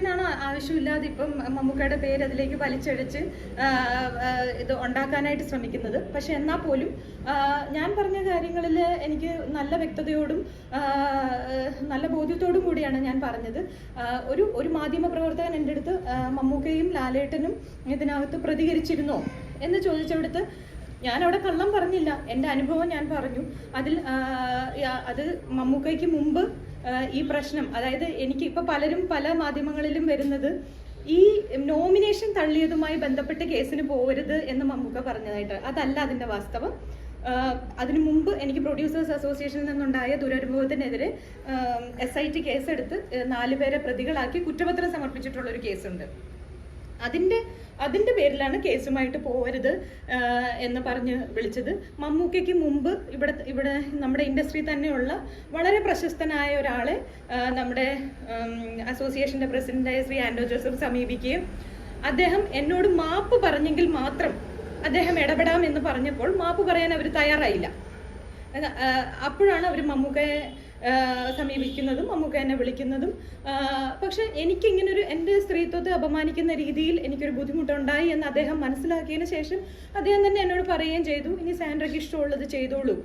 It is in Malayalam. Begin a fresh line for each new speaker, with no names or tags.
എന്തിനാണ് ആവശ്യമില്ലാതെ ഇപ്പം മമ്മൂക്കയുടെ പേര് അതിലേക്ക് വലിച്ചഴച്ച് ഇത് ഉണ്ടാക്കാനായിട്ട് ശ്രമിക്കുന്നത്. പക്ഷെ എന്നാൽ പോലും ഞാൻ പറഞ്ഞ കാര്യങ്ങളിൽ എനിക്ക് നല്ല വ്യക്തതയോടും നല്ല ബോധ്യത്തോടും കൂടിയാണ് ഞാൻ പറഞ്ഞത്. ഒരു ഒരു മാധ്യമ പ്രവർത്തകൻ എന്റെ അടുത്ത് മമ്മൂക്കയും ലാലേട്ടനും ഇതിനകത്ത് പ്രതികരിച്ചിരുന്നോ എന്ന് ചോദിച്ചെടുത്ത് ഞാൻ അവിടെ കള്ളം പറഞ്ഞില്ല. എന്റെ അനുഭവം ഞാൻ പറഞ്ഞു. അതിൽ അത് മമ്മൂക്കയ്ക്ക് മുമ്പ് ഈ പ്രശ്നം അതായത് എനിക്ക് ഇപ്പൊ പലരും പല മാധ്യമങ്ങളിലും വരുന്നത് ഈ നോമിനേഷൻ തള്ളിയതുമായി ബന്ധപ്പെട്ട് കേസിന് പോകരുത് എന്ന് മമ്മൂക്ക പറഞ്ഞതായിട്ട്. അതല്ല അതിന്റെ വാസ്തവം. അതിനു മുമ്പ് എനിക്ക് പ്രൊഡ്യൂസേഴ്സ് അസോസിയേഷനിൽ നിന്നുണ്ടായ ദുരനുഭവത്തിനെതിരെ എസ് ഐ ടി കേസെടുത്ത് നാലുപേരെ പ്രതികളാക്കി കുറ്റപത്രം സമർപ്പിച്ചിട്ടുള്ള ഒരു കേസുണ്ട്. അതിന്റെ അതിന്റെ പേരിലാണ് കേസുമായിട്ട് പോകരുത് എന്ന് പറഞ്ഞ് വിളിച്ചത്. മമ്മൂക്കയ്ക്ക് മുമ്പ് ഇവിടെ ഇവിടെ നമ്മുടെ ഇൻഡസ്ട്രി തന്നെയുള്ള വളരെ പ്രശസ്തനായ ഒരാളെ നമ്മുടെ അസോസിയേഷന്റെ പ്രസിഡന്റായ ശ്രീ ആൻഡോ ജോസഫ് സമീപിക്കുകയും അദ്ദേഹം എന്നോട് മാപ്പ് പറഞ്ഞെങ്കിൽ മാത്രം അദ്ദേഹം ഇടപെടാം എന്ന് പറഞ്ഞപ്പോൾ മാപ്പ് പറയാൻ അവർ തയ്യാറായില്ല. അപ്പോഴാണ് അവർ മമ്മൂക്കയെ സമീപിക്കുന്നതും മമ്മൂക്ക എന്നെ വിളിക്കുന്നതും. പക്ഷെ എനിക്കിങ്ങനൊരു എന്റെ സ്ത്രീത്വത്തെ അപമാനിക്കുന്ന രീതിയിൽ എനിക്കൊരു ബുദ്ധിമുട്ടുണ്ടായി എന്ന് അദ്ദേഹം മനസ്സിലാക്കിയതിന് ശേഷം അദ്ദേഹം തന്നെ എന്നോട് പറയുകയും ചെയ്തു ഇനി സാൻഡ്രയ്ക്ക് ഇഷ്ടമുള്ളത് ചെയ്തോളൂ.